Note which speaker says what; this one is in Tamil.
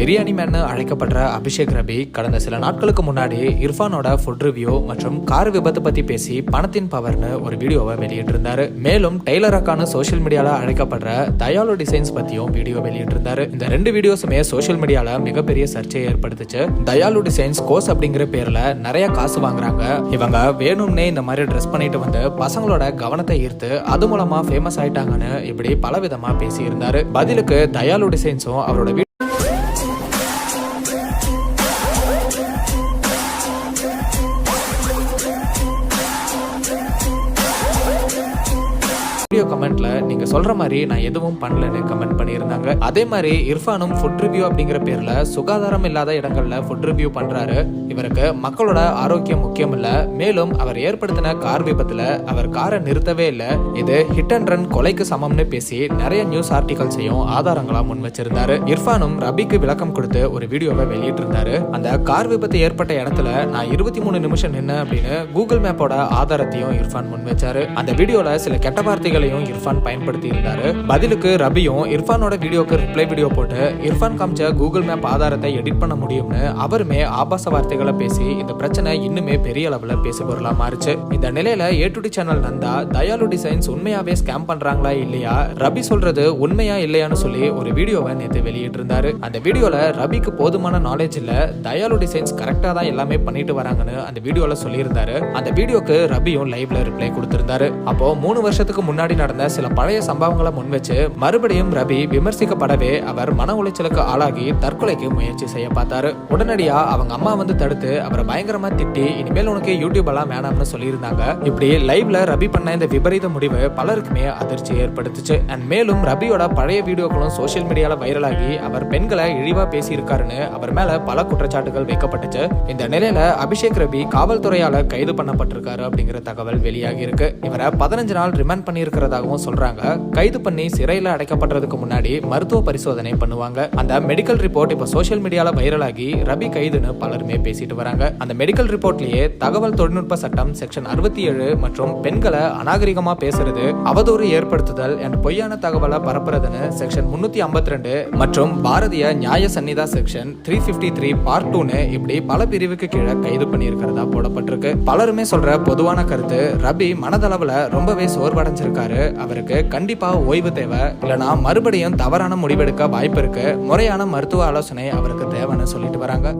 Speaker 1: பிரியாணி மேன் அழைக்கப்படுற அபிஷேக் ரபி கடந்த சில நாட்களுக்கு முன்னாடி இர்ஃபானோட ஃபுட் ரிவ்யூ மற்றும் கார் விபத்து பத்தி பேசி பணத்தின் பவர்னு ஒரு வீடியோவை வெளியிட்டிருந்தாரு. மேலும் டெய்லர் அக்கான சோஷியல் மீடியால அழைக்கப்படுற தயாலோ டிசைன்ஸ் பத்தியும் வீடியோ வெளியிட்டிருந்தாரு. இந்த ரெண்டு வீடியோஸுமே சோஷியல் மீடியால மிகப்பெரிய சர்ச்சையை ஏற்படுத்துச்சு. தயாலு டிசைன்ஸ் கோஸ் அப்படிங்கிற பேர்ல நிறைய காசு வாங்குறாங்க. இவங்க வேணும்னே இந்த மாதிரி ட்ரெஸ் பண்ணிட்டு வந்து பசங்களோட கவனத்தை ஈர்த்து அது மூலமா ஃபேமஸ் ஆயிட்டாங்கன்னு இப்படி பல விதமா பேசியிருந்தாரு. பதிலுக்கு தயாலு டிசைன்ஸும் அவரோட வீடியோ கமெண்ட்ல நீங்க சொல்ற மாதிரி நான் எதுவும் பண்ணலன்னு கமெண்ட் பண்ணியிருந்தாங்க. அதே மாதிரி இர்ஃபானும் ஃபுட் ரிவ்யூ அப்படிங்கிற பேர்ல சுகாதாரம் இல்லாத இடங்கள்ல ஃபுட் ரிவ்யூ பண்றாரு. இவருக்கு மக்களோட ஆரோக்கியம் முக்கியம் இல்ல. மேலும் அவர் ஏற்படுத்தின கார் விபத்துல அவர் காரை நிறுத்தவே இல்லை. இது ஹிட் அண்ட் ரன் கொலைக்கு சமம்னு பேசி நிறைய நியூஸ் ஆர்டிகல்ஸையும் ஆதாரங்களா முன் வச்சிருந்தாரு. இர்ஃபானும் ரபிக்கு விளக்கம் கொடுத்து ஒரு வீடியோவை வெளியிட்டிருந்தாரு. அந்த கார் விபத்து ஏற்பட்ட இடத்துல நான் இருபத்தி மூணு நிமிஷம் நின்று அப்படின்னு கூகுள் மேப்போட ஆதாரத்தையும் இர்ஃபான் முன் வச்சாரு. அந்த வீடியோல சில கெட்ட வார்த்தைகள் வார்த்தைகளையும் இர்ஃபான் பயன்படுத்தி இருந்தாரு பதிலுக்கு ரபியும் இர்ஃபானோட வீடியோக்கு ரிப்ளை வீடியோ போட்டு இர்ஃபான் காமிச்ச கூகுள் மேப் ஆதாரத்தை எடிட் பண்ண முடியும்னு அவருமே ஆபாச வார்த்தைகளை பேசி இந்த பிரச்சனை இன்னுமே பெரிய அளவுல பேசு பொருளா மாறுச்சு. இந்த நிலையில A to D channel Nanda Dayalu designs உண்மையாவே ஸ்கேம் பண்றாங்களா இல்லையா? ரபி சொல்றது உண்மையா இல்லையான்னு சொல்லி ஒரு வீடியோவை நேற்று வெளியிட்டு இருந்தாரு அந்த வீடியோல ரபிக்கு போதுமான நாலேஜ் இல்ல தயாலு டிசைன்ஸ் கரெக்டா தான் எல்லாமே பண்ணிட்டு வராங்கன்னு அந்த வீடியோல சொல்லியிருந்தாரு. அந்த வீடியோக்கு ரபியும் லைவ்ல ரிப்ளை கொடுத்திருந்தாரு. அப்போ மூணு வருஷத்துக்கு முன்னாடி நடந்த சில பழைய சம்பவங்களை முன்வச்சு மறுபடியும் ரபி விமர்சிக்கப்படவே அவர் மன உளைச்சலுக்கு ஆளாகி தற்கொலைக்கு முயற்சி செய்ய பார்த்தாரு. உடனடியா அவங்க அம்மா வந்து தடுத்து அவரை பயங்கரமா திட்டி இனிமேல் உனக்கு யூடியூப் எல்லாம் வேணாம்னு சொல்லியிருந்தாங்க. இப்படி லைவ்ல ரபி பண்ண இந்த விபரீத முடிவு பலருக்குமே அதிர்ச்சி ஏற்படுத்துச்சு. அண்ட் மேலும் ரபியோட பழைய வீடியோக்களும் சோஷியல் மீடியால வைரலாகி அவர் பெண்களை இழிவா பேசியிருக்காருன்னு அவர் மேல பல குற்றச்சாட்டுகள் வைக்கப்பட்டுச்சு. இந்த நிலையில அபிஷேக் ரபி காவல்துறையால கைது பண்ணப்பட்டிருக்காரு அப்படிங்கிற தகவல் வெளியாகி இருக்கு இவரை பதினஞ்சு நாள் ரிமாண்ட் இருக்கிறதாகவும் சொல்றாங்க. கைது பண்ணி சிறையில் அடைக்கப்படுறதுக்கு முன்னாடி மருத்துவ பரிசோதனை பண்ணுவாங்க. அந்த மெடிக்கல் ரிப்போர்ட் இப்ப சோஷியல் மீடியால வைரலாகி ரபி கைதுன்னு பலருமே பேசிட்டு வராங்க. அந்த மெடிக்கல் ரிப்போர்ட்லயே தகவல் தொழில்நுட்ப சட்டம் செக்ஷன் அறுபத்தி ஏழு மற்றும் பெண்களை அநாகரிகமா பேசுறது அவதூறு ஏற்படுத்துதல் என்ற பொய்யான தகவலை பரப்புறதுன்னு செக்ஷன் முன்னூத்தி ஐம்பத்தி ரெண்டு மற்றும் Bharatiya Nyaya Sanhita section three fifty three part டூன்னு இப்படி பல பிரிவுக்கு கீழே கைது பண்ணியிருக்கிறதா போடப்பட்டிருக்கு. பலருமே சொல்ற பொதுவான கருத்து ரபி மனதளவுல ரொம்பவே சோர்வடைஞ்சிருக்காரு. அவருக்கு கண்டிப்பாக ஓய்வு தேவை. இல்லைனா மறுபடியும் தவறான முடிவெடுக்க வாய்ப்பு இருக்கு. முறையான மருத்துவ ஆலோசனை அவருக்கு தேவைன்னு சொல்லிட்டு வராங்க.